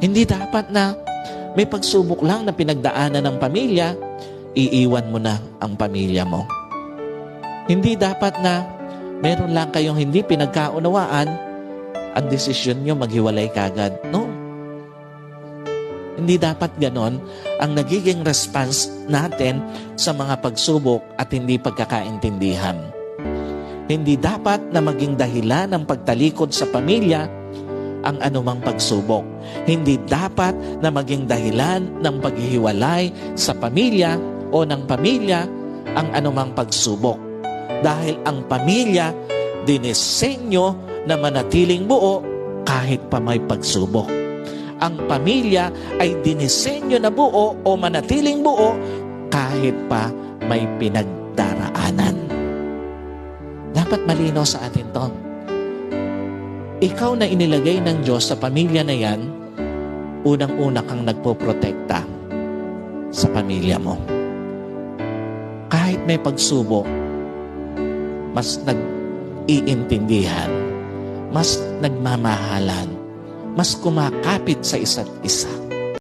Hindi dapat na may pagsubok lang na pinagdaanan ng pamilya, iiwan mo na ang pamilya mo. Hindi dapat na meron lang kayong hindi pinagkaunawaan, ang desisyon nyo maghiwalay kagad. No. Hindi dapat ganon ang nagiging response natin sa mga pagsubok at hindi pagkakaintindihan. Hindi dapat na maging dahilan ng pagtalikod sa pamilya ang anumang pagsubok. Hindi dapat na maging dahilan ng paghihiwalay sa pamilya o ng pamilya ang anumang pagsubok. Dahil ang pamilya dinisenyo na manatiling buo kahit pa may pagsubok. Ang pamilya ay dinisenyo na buo o manatiling buo kahit pa may pinagdaraanan. Dapat malinaw sa atin to ikaw na inilagay ng Diyos sa pamilya na yan, unang-una kang nagpoprotekta sa pamilya mo. Kahit may pagsubok, mas nag-iintindihan, mas nagmamahalan, mas kumakapit sa isa't isa.